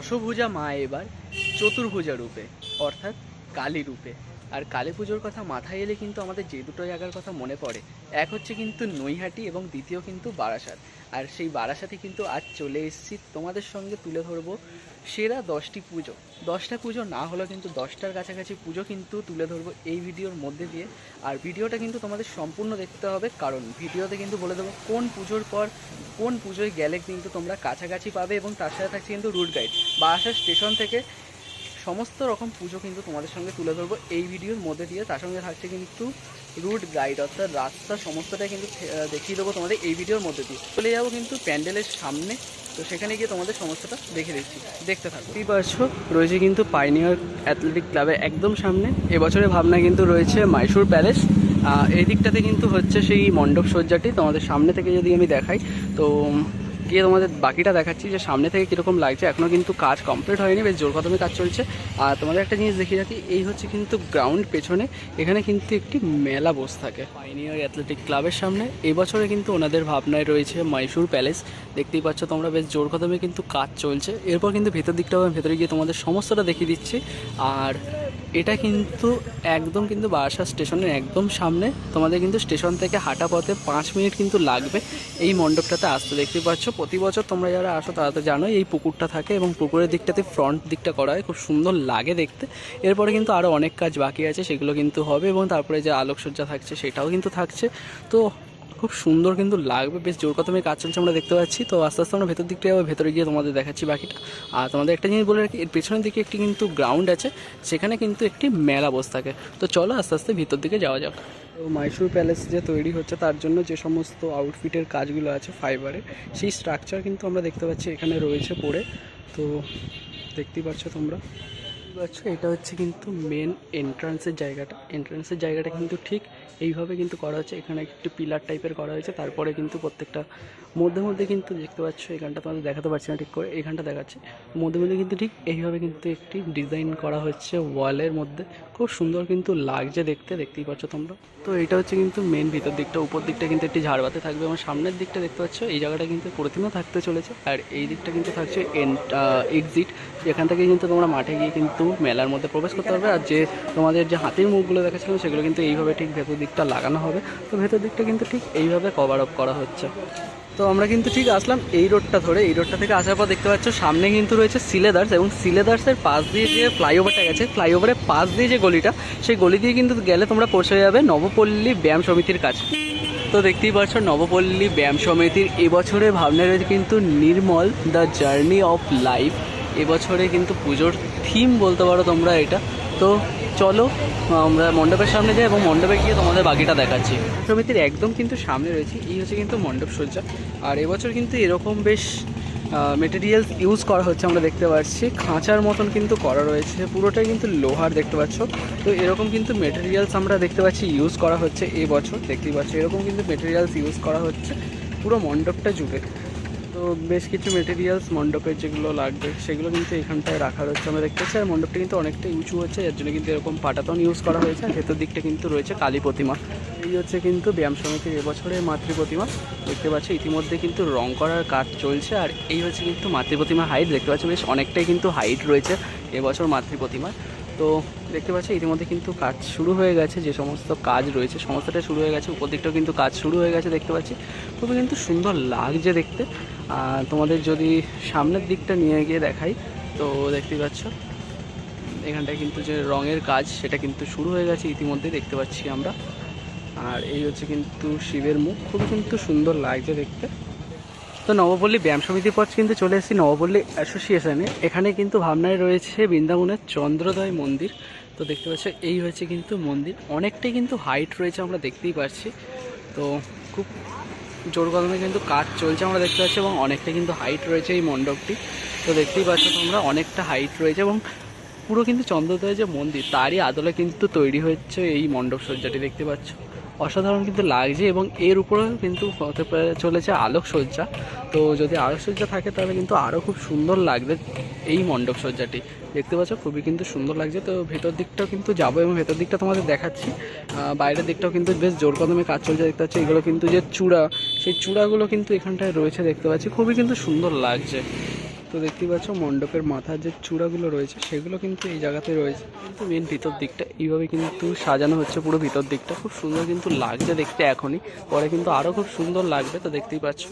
দশভুজা মা এবার চতুর্ভুজা রূপে অর্থাৎ কালী রূপে। আর কালী পুজোর কথা মাথায় এলে কিন্তু আমাদের যে দুটো জায়গার কথা মনে পড়ে। এক হচ্ছে কিন্তু নৈহাটি এবং দ্বিতীয় কিন্তু বারাসাত। আর সেই বারাসাতে কিন্তু আজ চলে এসেছি তোমাদের সঙ্গে তুলে ধরবো সেরা দশটি পুজো। দশটা পুজো না হলেও কিন্তু দশটার কাছাকাছি পুজো কিন্তু তুলে ধরবো এই ভিডিওর মধ্যে দিয়ে। আর ভিডিওটা কিন্তু তোমাদের সম্পূর্ণ দেখতে হবে, কারণ ভিডিওতে কিন্তু বলে দেবো কোন পুজোর পর কোন পুজোয় গেলে কিন্তু তোমরা কাছাকাছি পাবে এবং তার সাথে থাকছে কিন্তু রুট গাইড। বারাসাত স্টেশন থেকে সমস্ত রকম পুজো কিন্তু তোমাদের সঙ্গে তুলে ধরবো এই ভিডিওর মধ্যে দিয়ে। তার সঙ্গে থাকছে কিন্তু রুট গাইড অর্থাৎ রাস্তা সমস্তটাই কিন্তু দেখিয়ে দেবো তোমাদের এই ভিডিওর মধ্যে দিয়ে। চলে যাব কিন্তু প্যান্ডেলের সামনে। তো সেখানে গিয়ে তোমাদের সমস্তটা দেখে দিচ্ছি দেখতে থাকো। এই পারছ রয়েছে কিন্তু পাইনিয়ার অ্যাথলেটিক ক্লাবের একদম সামনে। এবছরের ভাবনা কিন্তু রয়েছে মাইসুর প্যালেস এই দিকটাতে কিন্তু হচ্ছে সেই মণ্ডপ সজ্জাটি তোমাদের সামনে থেকে যদি আমি দেখাই, তো গিয়ে তোমাদের বাকিটা দেখাচ্ছি যে সামনে থেকে কীরকম লাগছে। এখনও কিন্তু কাজ কমপ্লিট হয়নি, বেশ জোর কদমে কাজ চলছে। আর তোমাদের একটা জিনিস দেখিয়ে রাখি, এই হচ্ছে কিন্তু গ্রাউন্ড পেছনে, এখানে কিন্তু একটি মেলা বসে থাকে। পাইনিয়ার অ্যাথলেটিক ক্লাবের সামনে। এবছরে কিন্তু ওনাদের ভাবনায় রয়েছে মাইসুর প্যালেস দেখতেই পাচ্ছ তোমরা বেশ জোর কদমে কিন্তু কাজ চলছে। এরপর কিন্তু ভেতর দিকটাও আমি ভেতরে গিয়ে তোমাদের সমস্তটা দেখিয়ে দিচ্ছি। আর এটা কিন্তু একদম কিন্তু বারাসাত স্টেশনের একদম সামনে। তোমাদের কিন্তু স্টেশন থেকে হাঁটা পথে পাঁচ মিনিট কিন্তু লাগবে এই মণ্ডপটাতে আসতে। দেখতে পাচ্ছ, প্রতি বছর তোমরা যারা আসো তারা তো জানোই এই পুকুরটা থাকে এবং পুকুরের দিকটাতে ফ্রন্ট দিকটা করা হয়। খুব সুন্দর লাগে দেখতে। এরপরে কিন্তু আরও অনেক কাজ বাকি আছে, সেগুলো কিন্তু হবে এবং তারপরে যে আলোকসজ্জা থাকছে সেটাও কিন্তু থাকছে। তো খুব সুন্দর কিন্তু লাগবে। বেশ জোর কদমে কাজ চলছে আমরা দেখতে পাচ্ছি। তো আস্তে আস্তে আমরা ভেতর দিকটা যাব, ভেতরে গিয়ে তোমাদের দেখাচ্ছি বাকিটা। আর তোমাদের একটা জিনিস বলে রাখি, এর পেছনের দিকে একটি কিন্তু গ্রাউন্ড আছে, সেখানে কিন্তু একটি মেলা বসে থাকে। তো চলো আস্তে আস্তে ভিতর দিকে যাওয়া যাক। তো মাইসুর প্যালেস যে তৈরি হচ্ছে, তার জন্য যে সমস্ত আউটফিটের কাজগুলো আছে ফাইবারে সেই স্ট্রাকচার কিন্তু আমরা দেখতে পাচ্ছি এখানে রয়েছে পড়ে। তো দেখতেই পাচ্ছ তোমরা। দেখতেই পাচ্ছ এটা হচ্ছে কিন্তু মেন এন্ট্রান্সের জায়গাটা। এন্ট্রান্সের জায়গাটা কিন্তু ঠিক এইভাবে কিন্তু করা হচ্ছে। এখানে একটু পিলার টাইপের করা হয়েছে। তারপরে কিন্তু প্রত্যেকটা মধ্যে মধ্যে কিন্তু দেখতে পাচ্ছ এখানটা তোমাদের দেখাতে পারছি না ঠিক করে এখানটা দেখাচ্ছে। মধ্যে মধ্যে কিন্তু ঠিক এইভাবে কিন্তু একটি ডিজাইন করা হচ্ছে ওয়ালের মধ্যে। খুব সুন্দর কিন্তু লাগছে দেখতে, দেখতেই পাচ্ছ তোমরা। তো এটা হচ্ছে কিন্তু মেন ভিতর দিকটা। উপর দিকটা কিন্তু একটি ঝাড়বাতি থাকবে এবং সামনের দিকটা দেখতে পাচ্ছ, এই জায়গাটা কিন্তু প্রতিমা থাকতে চলেছে। আর এই দিকটা কিন্তু থাকছে এক্সিট এখান থেকে কিন্তু তোমরা মাঠে গিয়ে কিন্তু মেলার মধ্যে প্রবেশ করতে পারবে আর যে তোমাদের যে হাতির মুখগুলো দেখাচ্ছিলাম সেগুলো কিন্তু এইভাবে ঠিক ভেতর দিকটা লাগানো হবে। তো ভেতর দিকটা কিন্তু ঠিক এইভাবে কভার আপ করা হচ্ছে। তো আমরা কিন্তু ঠিক আসলাম এই রোডটা ধরে। এই রোডটা থেকে আসার পর দেখতে পাচ্ছ সামনে কিন্তু রয়েছে সিলেদার্স এবং সিলেদার্সের পাশ দিয়ে যে ফ্লাইওভারটা গেছে ফ্লাইওভারের পাশ দিয়ে যে গলিটা, সেই গলি দিয়ে কিন্তু গেলে তোমরা পৌঁছে যাবে নবপল্লী ব্যায়াম সমিতির কাছে। তো দেখতেই পাচ্ছ নবপল্লী ব্যায়াম সমিতির এবছরে ভাবনা রয়েছে কিন্তু Nirmal the journey of life এবছরে কিন্তু পুজোর থিম বলতে পারো তোমরা এটা। তো চলো, আমরা মণ্ডপের সামনে যাই এবং মণ্ডপে গিয়ে তোমাদের বাকিটা দেখাচ্ছি। সমিতির একদম কিন্তু সামনে রয়েছে, এই হচ্ছে কিন্তু মণ্ডপ সজ্জা। আর এবছর কিন্তু এরকম বেশ মেটেরিয়ালস ইউজ করা হচ্ছে আমরা দেখতে পাচ্ছি। খাঁচার মতন কিন্তু করা রয়েছে, পুরোটাই কিন্তু লোহার দেখতে পাচ্ছ। তো এরকম কিন্তু মেটেরিয়ালস আমরা দেখতে পাচ্ছি ইউজ করা হচ্ছে এবছর, দেখতেই পাচ্ছ। এরকম কিন্তু মেটেরিয়ালস ইউজ করা হচ্ছে, পুরো মণ্ডপটা জুড়ে। তো বেশ কিছু মেটেরিয়ালস মণ্ডপের যেগুলো লাগবে, সেগুলো কিন্তু এখানটায় রাখা রয়েছে। আমরা দেখতে পাচ্ছি, আর মণ্ডপটা কিন্তু অনেকটা উঁচু হচ্ছে এর জন্য কিন্তু এরকম পাটাতন ইউজ করা হয়েছে, আর ভেতর দিকটা কিন্তু রয়েছে কালী প্রতিমা। এই হচ্ছে কিন্তু ব্যায়াম সমিতির এবছরের মাতৃ প্রতিমা। দেখতে পাচ্ছি, ইতিমধ্যে কিন্তু রং করার কাজ চলছে, আর এই হচ্ছে কিন্তু মাতৃ প্রতিমা হাইট দেখতে পাচ্ছি, বেশ অনেকটাই কিন্তু হাইট রয়েছে এবছর মাতৃ প্রতিমার। তো দেখতে পাচ্ছি, ইতিমধ্যে কিন্তু কাজ শুরু হয়ে গেছে, যে সমস্ত কাজ রয়েছে, সমস্তটা শুরু হয়ে গেছে, উপর দিকটাও কিন্তু কাজ শুরু হয়ে গেছে, দেখতে পাচ্ছি। খুবই কিন্তু সুন্দর লাগছে দেখতে। তোমাদের যদি সামনের দিকটা নিয়ে গিয়ে দেখাই, তো দেখতেই পাচ্ছ, এখানটায় কিন্তু যে রঙের কাজ, সেটা কিন্তু শুরু হয়ে গেছে ইতিমধ্যে, দেখতে পাচ্ছি আমরা। আর এই হচ্ছে কিন্তু শিবের মুখ, খুবই কিন্তু সুন্দর লাগছে দেখতে। তো নবপল্লী ব্যায়াম সমিতির পর কিন্তু চলে এসেছি নবপল্লী অ্যাসোসিয়েশনে। এখানে কিন্তু ভাবনায় রয়েছে বৃন্দাবনের চন্দ্রোদয় মন্দির। তো দেখতে পাচ্ছ, এই হয়েছে কিন্তু মন্দির। অনেকটাই কিন্তু হাইট রয়েছে, আমরা দেখতেই পাচ্ছি তো খুব জোর কদমে কিন্তু কাজ চলছে আমরা দেখতে পাচ্ছি এবং অনেকটা কিন্তু হাইট রয়েছে এই মণ্ডপটি। তো দেখতেই পাচ্ছ তোমরা অনেকটা হাইট রয়েছে এবং পুরো কিন্তু চন্দ্রদয় যে মন্দির, তারই আদলে কিন্তু তৈরি হচ্ছে এই মণ্ডপ সজ্জাটি দেখতে পাচ্ছ? অসাধারণ কিন্তু লাগছে এবং এর উপরেও কিন্তু হতে চলেছে আলোকসজ্জা তো যদি আলোকসজ্জা থাকে তাহলে কিন্তু আরও খুব সুন্দর লাগবে এই মণ্ডপ সজ্জাটি দেখতে পাচ্ছ, খুবই কিন্তু সুন্দর লাগছে। তো ভেতর দিকটাও কিন্তু যাব এবং ভেতর দিকটা তোমাদের দেখাচ্ছি। বাইরের দিকটাও কিন্তু বেশ জোর কদমে কাজ চলছে, দেখতে পাচ্ছি। এগুলো কিন্তু যে চূড়া, সেই চূড়াগুলো কিন্তু এখানটায় রয়েছে, দেখতে পাচ্ছি। খুবই কিন্তু সুন্দর লাগছে। তো দেখতেই পাচ্ছ মণ্ডপের মাথার যে চূড়াগুলো রয়েছে, সেগুলো কিন্তু এই জায়গাতে রয়েছে। কিন্তু মেন ভিতর দিকটা এইভাবে কিন্তু সাজানো হচ্ছে পুরো ভিতর দিকটা। খুব সুন্দর কিন্তু লাগছে দেখতে এখনই। পরে কিন্তু আরও খুব সুন্দর লাগবে, তো দেখতেই পাচ্ছ।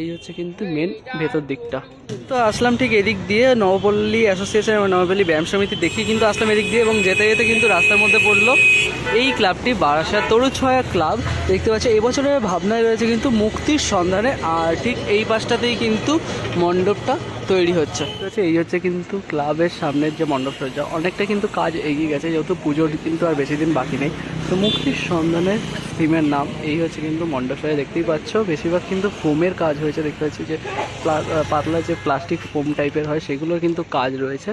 এই হচ্ছে কিন্তু মেন ভেতর দিকটা। তো আসলাম ঠিক এদিক দিয়ে নবপল্লী অ্যাসোসিয়েশন এবং নবপল্লী ব্যায়াম সমিতি দেখি কিন্তু আসলাম এদিক দিয়ে এবং যেতে যেতে কিন্তু রাস্তার মধ্যে পড়ল এই ক্লাবটি বারাসাত তরুছয়া ক্লাব। দেখতে পাচ্ছি, এবছরের ভাবনায় রয়েছে কিন্তু মুক্তির সন্ধানে। আর ঠিক এই পাশটাতেই কিন্তু মণ্ডপটা। তৈরি হচ্ছে। এই হচ্ছে কিন্তু ক্লাবের সামনের যে মণ্ডপ সজ্জা। অনেকটা কিন্তু কাজ এগিয়ে গেছে, যেহেতু পুজোর কিন্তু আর বেশি দিন বাকি নেই। তো মুক্তির সন্ধানের থিমের নাম, এই হচ্ছে কিন্তু মণ্ডপ সজ্জা। দেখতেই পাচ্ছ, বেশিরভাগ কিন্তু ফোমের কাজ হয়েছে। দেখতে পাচ্ছি যে পাতলা যে প্লাস্টিক ফোম টাইপের হয় সেগুলোর কিন্তু কাজ রয়েছে।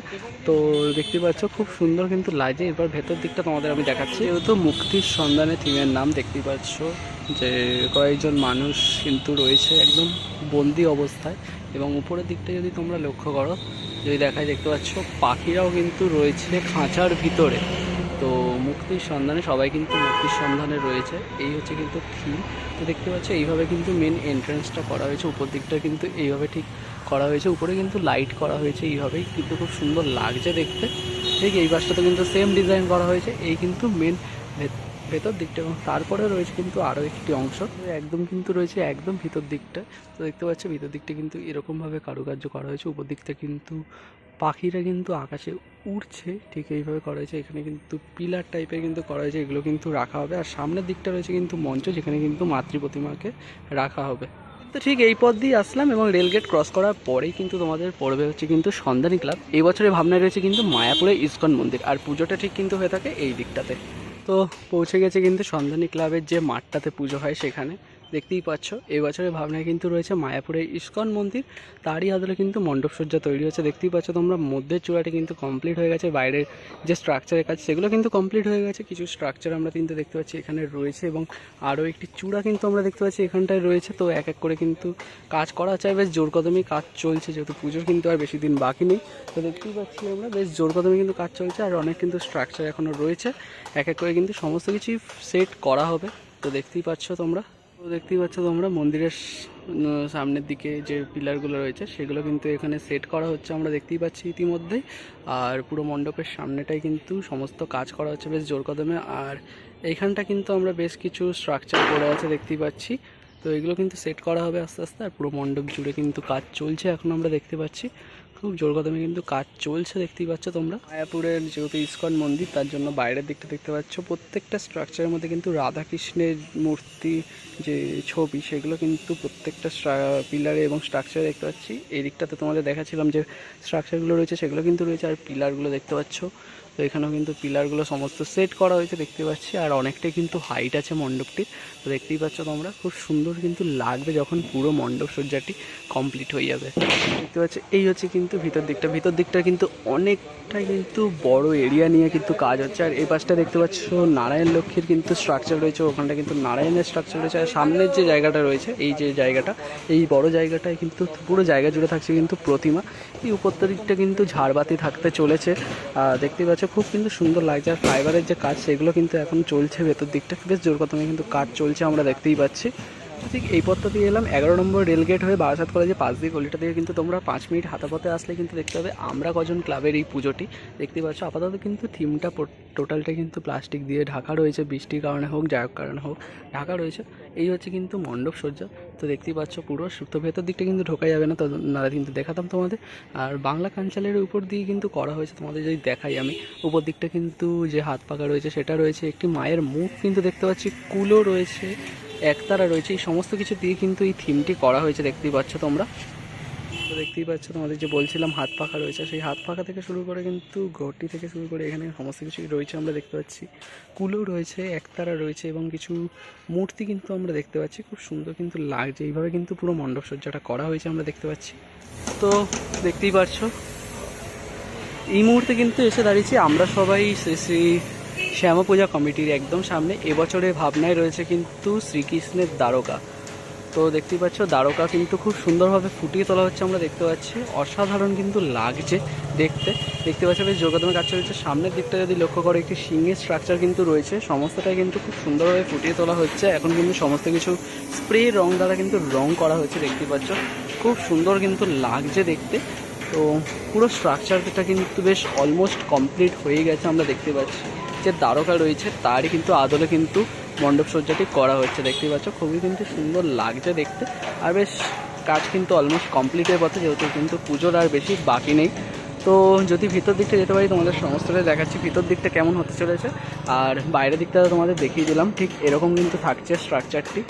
তো দেখতে পাচ্ছ, খুব সুন্দর কিন্তু লাগে এবার ভেতর দিকটা তোমাদের আমি দেখাচ্ছি। যেহেতু মুক্তির সন্ধানে থিমের নাম, দেখতেই পাচ্ছ যে কয়েকজন মানুষ কিন্তু রয়েছে একদম বন্দি অবস্থায়। এবং উপরের দিকটা যদি তোমরা লক্ষ্য করো, যদি দেখায় দেখতে পাচ্ছ, পাখিরাও কিন্তু রয়েছে খাঁচার ভিতরে। তো মুক্তির সন্ধানে, সবাই কিন্তু মুক্তির সন্ধানে রয়েছে। এই হচ্ছে কিন্তু থিম তো দেখতে পাচ্ছ, এইভাবে কিন্তু মেন এন্ট্রান্সটা করা হয়েছে। উপর দিকটা কিন্তু এইভাবে ঠিক করা হয়েছে। উপরে কিন্তু লাইট করা হয়েছে এইভাবেই। কিন্তু খুব সুন্দর লাগছে দেখতে। ঠিক এই পাশটাতে কিন্তু সেম ডিজাইন করা হয়েছে। এই কিন্তু মেন ভেতর দিকটা এবং তারপরে রয়েছে কিন্তু আরও একটি অংশ। একদম কিন্তু রয়েছে একদম ভিতর দিকটা। তো দেখতে পাচ্ছ, ভিতর দিকটা কিন্তু এরকমভাবে কারুকার্য করা হয়েছে। উপর দিকটা কিন্তু পাখিরা কিন্তু আকাশে উড়ছে, ঠিক এইভাবে করা হয়েছে। এখানে কিন্তু পিলার টাইপের কিন্তু করা হয়েছে, এগুলো কিন্তু রাখা হবে। আর সামনের দিকটা রয়েছে কিন্তু মঞ্চ, যেখানে কিন্তু মাতৃ প্রতিমাকে রাখা হবে। তো ঠিক এই পথ দিয়ে আসলাম এবং রেলগেট ক্রস করার পরেই কিন্তু তোমাদের পড়বে হচ্ছে কিন্তু সন্ধানী ক্লাব। এই বছরের ভাবনায় রয়েছে কিন্তু মায়াপুরে ইস্কন মন্দির। আর পুজোটা ঠিক কিন্তু হয়ে থাকে এই দিকটাতে। তো পৌঁছে গেছে কিন্তু সন্ধানী ক্লাবের যে মাঠটাতে পুজো হয় সেখানে। দেখতেই পাচ্ছ। এই বছরের ভাবনায় কিন্তু রয়েছে মায়াপুরে ইস্কন মন্দির। তারই আদলে কিন্তু মণ্ডপসজ্জা তৈরি হচ্ছে। দেখতেই পাচ্ছ তোমরা, মধ্যের চূড়াটি কিন্তু কমপ্লিট হয়ে গেছে। বাইরের যে স্ট্রাকচারের কাজ, সেগুলো কিন্তু কমপ্লিট হয়ে গেছে। কিছু স্ট্রাকচার আমরা কিন্তু দেখতে পাচ্ছি এখানে রয়েছে এবং আরও একটি চূড়া কিন্তু আমরা দেখতে পাচ্ছি এখানটায় রয়েছে। তো এক এক করে কিন্তু কাজ করা চাই বেশ জোর কদমই কাজ চলছে, যেহেতু পুজোর কিন্তু আর বেশি দিন বাকি নেই। তো দেখতেই পাচ্ছি আমরা, বেশ জোর কদমে কিন্তু কাজ চলছে আর অনেক কিন্তু স্ট্রাকচার এখনও রয়েছে। এক এক করে কিন্তু সমস্ত কিছুই সেট করা হবে। তো দেখতেই পাচ্ছ তোমরা। তো দেখতেই পাচ্ছ তোমরা মন্দিরের সামনের দিকে যে পিলারগুলো রয়েছে, সেগুলো কিন্তু এখানে সেট করা হচ্ছে আমরা দেখতেই পাচ্ছি ইতিমধ্যেই। আর পুরো মণ্ডপের সামনেটাই কিন্তু সমস্ত কাজ করা হচ্ছে বেশ জোর কদমে। আর এইখানটা কিন্তু আমরা বেশ কিছু স্ট্রাকচার পড়ে আছে দেখতেই পাচ্ছি। তো এগুলো কিন্তু সেট করা হবে আস্তে আস্তে, আর পুরো মণ্ডপ জুড়ে কিন্তু কাজ চলছে এখন আমরা দেখতে পাচ্ছি। খুব জোর কদমে কিন্তু কাজ চলছে, দেখতেই পাচ্ছ তোমরা। মায়াপুরের যেহেতু ইস্কন মন্দির, তার জন্য বাইরের দিকটা দেখতে পাচ্ছ। প্রত্যেকটা স্ট্রাকচারের মধ্যে কিন্তু রাধাকৃষ্ণের মূর্তি যে ছবি, সেগুলো কিন্তু প্রত্যেকটা পিলারে এবং স্ট্রাকচারে দেখতে পাচ্ছি। এই দিকটাতে তোমাদের দেখাচ্ছিলাম যে স্ট্রাকচারগুলো রয়েছে, সেগুলো কিন্তু রয়েছে। আর পিলারগুলো দেখতে পাচ্ছ। তো এখানেও কিন্তু পিলারগুলো সমস্ত সেট করা হয়েছে, দেখতে পাচ্ছি। আর অনেকটাই কিন্তু হাইট আছে মণ্ডপটির। তো দেখতেই পাচ্ছ তোমরা, খুব সুন্দর কিন্তু লাগবে যখন পুরো মণ্ডপ সজ্জাটি কমপ্লিট হয়ে যাবে। দেখতে পাচ্ছ এই হচ্ছে কিন্তু ভিতর দিকটা। ভিতর দিকটা কিন্তু অনেকটাই কিন্তু বড় এরিয়া নিয়ে কিন্তু কাজ হচ্ছে। আর এই পাশটা দেখতে পাচ্ছ নারায়ণ লক্ষ্মীর কিন্তু স্ট্রাকচার রয়েছে ওখানটা কিন্তু নারায়ণের স্ট্রাকচার রয়েছে। আর সামনের যে জায়গাটা রয়েছে এই যে জায়গাটা এই বড় জায়গাটায় কিন্তু পুরো জায়গা জুড়ে থাকছে কিন্তু প্রতিমা। এই উপরটা দিকটা কিন্তু ঝাড়বাতি থাকতে চলেছে। আহ, দেখতেই পাচ্ছ খুব কিন্তু সুন্দর লাগছে। আর ফাইবারের যে কাজ সেগুলো কিন্তু এখন চলছে ভেতর দিকটা। বেশ জোর কথামে কিন্তু কাজ চলছে আমরা দেখতেই পাচ্ছি। ঠিক এই পথটা দিয়ে এলাম। এগারো নম্বর রেলগেট হয়ে বারাসাত কলেজে পাশ দিয়ে গলিটা দিয়ে কিন্তু তোমরা পাঁচ মিনিট হাতা পথে আসলে কিন্তু দেখতে হবে আমরা কজন ক্লাবের এই পুজোটি। দেখতে পাচ্ছ আপাতত কিন্তু থিমটা টোটালটা কিন্তু প্লাস্টিক দিয়ে ঢাকা রয়েছে, বৃষ্টির কারণে হোক, যার কারণে হোক, ঢাকা রয়েছে। এই হচ্ছে কিন্তু মণ্ডপ সজ্জা। তো দেখতেই পাচ্ছ পুরো তো ভেতর দিকটা কিন্তু ঢোকা যাবে না, তো নারা কিন্তু দেখাতাম তোমাদের। আর বাংলা কাঞ্চালের উপর দিয়ে কিন্তু করা হয়েছে, তোমাদের যদি দেখাই আমি। উপর দিকটা কিন্তু যে হাত পাকা রয়েছে, সেটা রয়েছে একটি মায়ের মুখ কিন্তু দেখতে পাচ্ছি। কুলো রয়েছে একতারা রয়েছে, এই সমস্ত কিছু দিয়ে কিন্তু এই থিমটি করা হয়েছে, দেখতেই পাচ্ছ তোমরা। তো দেখতেই পাচ্ছ তোমাদের যে বলছিলাম হাত পাখা রয়েছে, সেই হাত পাখা থেকে শুরু করে কিন্তু ঘরটি থেকে শুরু করে এখানে সমস্ত কিছুই রয়েছে আমরা দেখতে পাচ্ছি। কুলো রয়েছে, একতারা রয়েছে এবং কিছু মূর্তি কিন্তু আমরা দেখতে পাচ্ছি, খুব সুন্দর কিন্তু লাগছে। এইভাবে কিন্তু পুরো মণ্ডপ সজ্জাটা করা হয়েছে আমরা দেখতে পাচ্ছি। তো দেখতেই পাচ্ছ এই মুহূর্তে কিন্তু এসে দাঁড়িয়েছি আমরা সবাই শ্রী শ্রী শ্যামা পূজা কমিটির একদম সামনে এবছরের ভাবনায় রয়েছে কিন্তু শ্রীকৃষ্ণের দ্বারকা। তো দেখতেই পাচ্ছ, দ্বারকা কিন্তু খুব সুন্দরভাবে ফুটিয়ে তোলা হচ্ছে আমরা দেখতে পাচ্ছি। অসাধারণ কিন্তু লাগছে দেখতে। দেখতে পাচ্ছ, বেশ যোগাদমে কাজ চলছে। সামনের দিকটা যদি লক্ষ্য করো, একটি সিংহের স্ট্রাকচার কিন্তু রয়েছে। সমস্তটাই কিন্তু খুব সুন্দরভাবে ফুটিয়ে তোলা হচ্ছে। এখন কিন্তু সমস্ত কিছু স্প্রে রং দ্বারা কিন্তু রং করা হয়েছে দেখতে পাচ্ছ। খুব সুন্দর কিন্তু লাগছে দেখতে। তো পুরো স্ট্রাকচারটা কিন্তু বেশ অলমোস্ট কমপ্লিট হয়ে গেছে আমরা দেখতে পাচ্ছি। যে দ্বারকা রয়েছে, তারই কিন্তু আদলে কিন্তু মণ্ডপ সজ্জাটি করা হচ্ছে দেখতেই পাচ্ছ। খুবই কিন্তু সুন্দর লাগছে দেখতে। আর বেশ, কাজ কিন্তু অলমোস্ট কমপ্লিটের পথে যেহেতু কিন্তু পুজোর আর বেশি বাকি নেই। তো যদি ভিতর দিকটা যেতে পারি, তোমাদের সমস্তটাই দেখাচ্ছি। ভিতর দিকটা কেমন হতে চলেছে, আর বাইরের দিকটা তোমাদের দেখিয়ে দিলাম। ঠিক এরকম কিন্তু থাকছে স্ট্রাকচারটি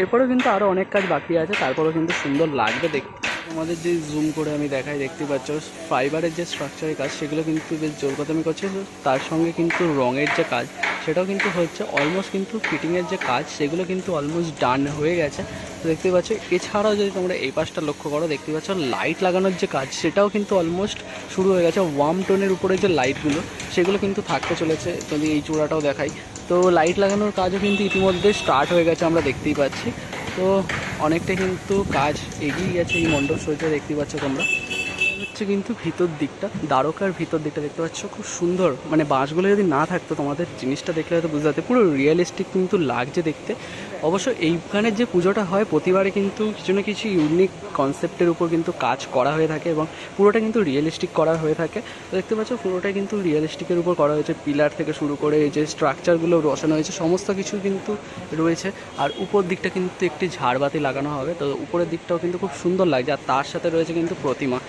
এরপরেও কিন্তু আরও অনেক কাজ বাকি আছে, তারপরেও কিন্তু সুন্দর লাগবে দেখতে। তোমাদের যে জুম করে আমি দেখাই, দেখতে পাচ্ছ ফাইবারের যে স্ট্রাকচারের কাজ, সেগুলো কিন্তু বেশ জোরকদমি করছে। তার সঙ্গে কিন্তু রঙের যে কাজ, সেটাও কিন্তু হচ্ছে অলমোস্ট কিন্তু ফিটিংয়ের যে কাজ, সেগুলো কিন্তু অলমোস্ট ডান হয়ে গেছে। তো দেখতে পাচ্ছ, এছাড়াও যদি তোমরা এই পাশটা লক্ষ্য করো, দেখতে পাচ্ছ লাইট লাগানোর যে কাজ, সেটাও কিন্তু অলমোস্ট শুরু হয়ে গেছে। ওয়ার্ম টোনের উপরে যে লাইটগুলো সেগুলো কিন্তু থাকতে চলেছে। যদি এই চূড়াটাও দেখাই, তো লাইট লাগানোর কাজও কিন্তু ইতিমধ্যে স্টার্ট হয়ে গেছে, আমরা দেখতেই পাচ্ছি। তো অনেকটা কিন্তু কাজ এগিয়ে গেছে এই মণ্ডপ সজ্জা দেখতে পাচ্ছ তোমরা। হচ্ছে কিন্তু ভিতর দিকটা, দ্বারকার ভিতর দিকটা দেখতে পাচ্ছ, খুব সুন্দর। মানে বাঁশগুলো যদি না থাকতো, তোমাদের জিনিসটা দেখলে হয়তো বুঝতে পারতে, পুরো রিয়েলিস্টিক কিন্তু লাগছে দেখতে। অবশ্য এইখানে যে পুজোটা হয়, প্রতিবারে কিন্তু কিছু না কিছু ইউনিক কনসেপ্টের উপর কিন্তু কাজ করা হয়ে থাকে এবং পুরোটা কিন্তু রিয়েলিস্টিক করা হয়ে থাকে। তো দেখতে পাচ্ছ পুরোটাই কিন্তু রিয়েলিস্টিকের উপর করা হয়েছে। পিলার থেকে শুরু করে এই যে স্ট্রাকচারগুলো বসানো হয়েছে, সমস্ত কিছু কিন্তু রয়েছে। আর উপর দিকটা কিন্তু একটি ঝাড়বাতি লাগানো হবে। তো উপরের দিকটাও কিন্তু খুব সুন্দর লাগছে, আর তার সাথে রয়েছে কিন্তু প্রতিমা।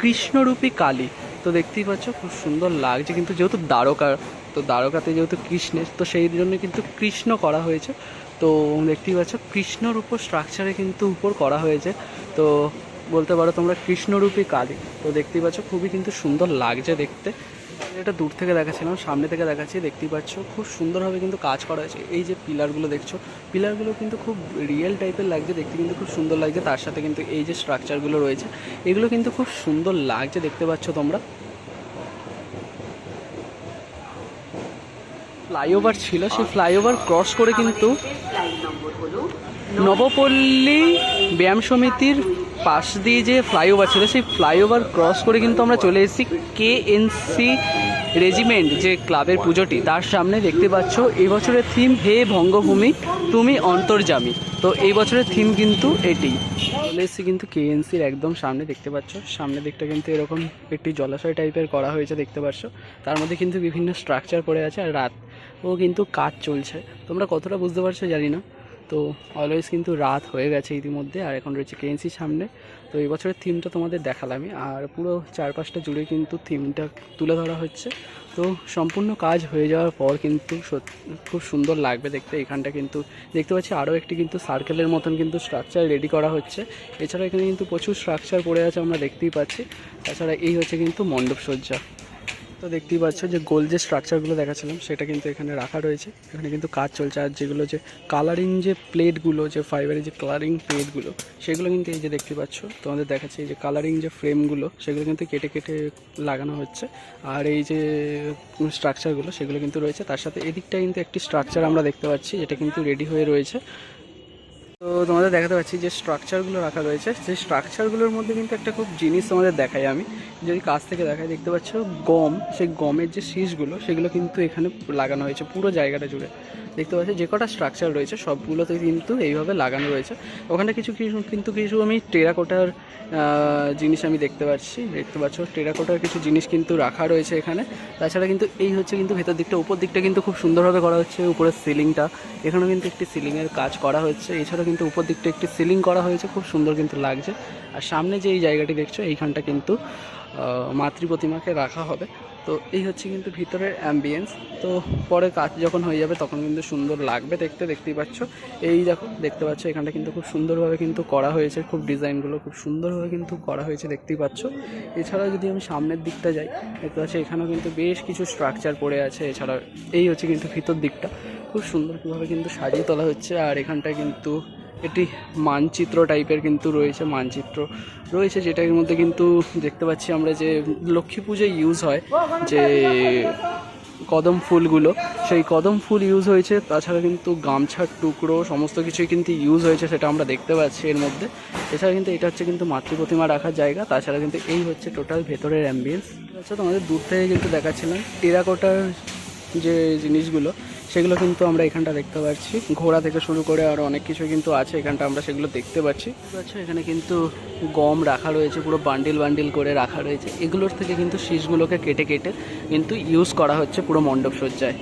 কৃষ্ণরূপী কালী। তো দেখতেই পাচ্ছ, খুব সুন্দর লাগছে। কিন্তু যেহেতু দ্বারকা, তো দ্বারকাতে যেহেতু কৃষ্ণের, তো সেই জন্য কিন্তু কৃষ্ণ করা হয়েছে। তো দেখতেই পাচ্ছ কৃষ্ণর উপর স্ট্রাকচারে কিন্তু উপর করা হয়েছে। তো বলতে পারো তোমরা কৃষ্ণরূপী কালী। তো দেখতেই পাচ্ছ, খুবই কিন্তু সুন্দর লাগছে দেখতে। এটা দূর থেকে দেখাচ্ছিলাম সামনে থেকে দেখাচ্ছি দেখতেই পাচ্ছ। খুব সুন্দরভাবে কিন্তু কাজ করা হয়েছে। এই যে পিলারগুলো দেখছ পিলারগুলো কিন্তু খুব রিয়েল টাইপের লাগছে দেখতে কিন্তু খুব সুন্দর লাগছে। তার সাথে কিন্তু এই যে স্ট্রাকচারগুলো রয়েছে এগুলো কিন্তু খুব সুন্দর লাগছে দেখতে পাচ্ছ তোমরা। ফ্লাইওভার ছিল সেই ফ্লাইওভার ক্রস করে কিন্তু নবপল্লী ব্যায়াম সমিতির পাশ দিয়ে যে ফ্লাইওভার ছিল, সেই ফ্লাইওভার ক্রস করে কিন্তু আমরা চলে এসেছি কে এনসি রেজিমেন্ট যে ক্লাবের পুজোটি। তার সামনে দেখতে পাচ্ছ এই বছরের থিম হে ভঙ্গভূমি, তুমি অন্তর্জামী। তো এই বছরের থিম কিন্তু এটি। চলে এসেছি কিন্তু কেএনসির একদম সামনে, দেখতে পাচ্ছ? সামনের দিকটা কিন্তু এরকম একটি জলাশয় টাইপের করা হয়েছে, দেখতে পাচ্ছ? তার মধ্যে কিন্তু বিভিন্ন স্ট্রাকচার পড়ে আছে, আর রাত ও কিন্তু কাজ চলছে। তোমরা কতটা বুঝতে পারছ জানি না। তো অলওয়েজ কিন্তু রাত হয়ে গেছে ইতিমধ্যে, আর এখন রয়েছে কেএনসির সামনে। তো এই বছরের থিমটা তোমাদের দেখালামই, আর পুরো চারপাশটা জুড়ে কিন্তু থিমটা তুলে ধরা হচ্ছে। তো সম্পূর্ণ কাজ হয়ে যাওয়ার পর কিন্তু খুব সুন্দর লাগবে দেখতে। এখানটা কিন্তু দেখতে পাচ্ছি আরও একটি কিন্তু সার্কেলের মতন কিন্তু স্ট্রাকচার রেডি করা হচ্ছে। এছাড়া এখানে কিন্তু প্রচুর স্ট্রাকচার পড়ে আছে আমরা দেখতেই পাচ্ছি। তাছাড়া এই হচ্ছে কিন্তু মণ্ডপ সজ্জা তো দেখতেই পাচ্ছ যে গোল যে স্ট্রাকচারগুলো দেখাচ্ছিলাম, সেটা কিন্তু এখানে রাখা রয়েছে। এখানে কিন্তু কাজ চলছে। আর যেগুলো যে কালারিং যে প্লেটগুলো যে ফাইবারের যে কালারিং প্লেটগুলো সেগুলো কিন্তু এই যে দেখতে পাচ্ছ, তোমাদের দেখাচ্ছে এই যে কালারিং যে ফ্রেমগুলো সেগুলো কিন্তু কেটে কেটে লাগানো হচ্ছে। আর এই যে স্ট্রাকচারগুলো সেগুলো কিন্তু রয়েছে। তার সাথে এদিকটা কিন্তু একটি স্ট্রাকচার আমরা দেখতে পাচ্ছি, যেটা কিন্তু রেডি হয়ে রয়েছে। তো তোমাদের দেখাতে পাচ্ছি যে স্ট্রাকচারগুলো রাখা রয়েছে। সেই স্ট্রাকচারগুলোর মধ্যে কিন্তু একটা খুব জিনিস তোমাদের দেখাই আমি। যদি কাছ থেকে দেখাই, দেখতে পাচ্ছ গম, সেই গমের যে শীষগুলো, সেগুলো কিন্তু এখানে লাগানো হয়েছে পুরো জায়গাটা জুড়ে। দেখতে পাচ্ছি যে কটা স্ট্রাকচার রয়েছে, সবগুলোতে কিন্তু এইভাবে লাগানো রয়েছে। ওখানে কিছু কিছু, কিন্তু কিছু আমি টেরাকোটার জিনিস আমি দেখতে পাচ্ছি। দেখতে পাচ্ছ টেরাকোটার কিছু জিনিস কিন্তু রাখা রয়েছে এখানে। তাছাড়া কিন্তু এই হচ্ছে কিন্তু ভেতর দিকটা, উপর দিকটা কিন্তু খুব সুন্দরভাবে করা হচ্ছে, উপরের সিলিংটা এখানেও কিন্তু একটি সিলিংয়ের কাজ করা হচ্ছে। এছাড়া কিন্তু উপর দিকটা একটি সিলিং করা হয়েছে, খুব সুন্দর কিন্তু লাগছে। আর সামনে যে এই জায়গাটি দেখছ, এইখানটা কিন্তু মাতৃ প্রতিমাকে রাখা হবে। তো এই হচ্ছে কিন্তু ভিতরের অ্যাম্বিয়েন্স তো পরে কাজ যখন হয়ে যাবে, তখন কিন্তু সুন্দর লাগবে দেখতে, দেখতেই পাচ্ছ। এই দেখো, দেখতে পাচ্ছ, এখানটা কিন্তু খুব সুন্দরভাবে কিন্তু করা হয়েছে। খুব ডিজাইনগুলো খুব সুন্দরভাবে কিন্তু করা হয়েছে, দেখতেই পাচ্ছ। এছাড়াও যদি আমি সামনের দিকটা যাই, দেখতে পাচ্ছি এখানেও কিন্তু বেশ কিছু স্ট্রাকচার পড়ে আছে। এছাড়া এই হচ্ছে কিন্তু ভিতর দিকটা। খুব সুন্দরভাবে কিন্তু সাজিয়ে তোলা হচ্ছে। আর এখানটায় কিন্তু এটি মানচিত্র টাইপের কিন্তু রয়েছে, মানচিত্র রয়েছে যেটার মধ্যে কিন্তু দেখতে পাচ্ছি আমরা যে লক্ষ্মী পুজোয় ইউজ হয় যে কদম ফুলগুলো। সেই কদম ফুল ইউজ হয়েছে, তাছাড়া কিন্তু গামছার টুকরো, সমস্ত কিছুই কিন্তু ইউজ হয়েছে সেটা আমরা দেখতে পাচ্ছি এর মধ্যে। এছাড়া কিন্তু এটা হচ্ছে কিন্তু মাতৃ প্রতিমা রাখার জায়গা, তাছাড়া কিন্তু এই হচ্ছে টোটাল ভেতরের অ্যাম্বিয়েন্স আচ্ছা তোমাদের দূর থেকে কিন্তু দেখাচ্ছিলাম টেরাকোটার যে জিনিসগুলো সেগুলো কিন্তু আমরা এখানটা দেখতে পাচ্ছি। ঘোড়া থেকে শুরু করে আরও অনেক কিছু কিন্তু আছে এখানটা আমরা সেগুলো দেখতে পাচ্ছি। এখানে কিন্তু গম রাখা রয়েছে, পুরো বান্ডিল বান্ডিল করে রাখা রয়েছে। এগুলোর থেকে কিন্তু শীষগুলোকে কেটে কেটে কিন্তু ইউজ করা হচ্ছে পুরো মণ্ডপ সজ্জায়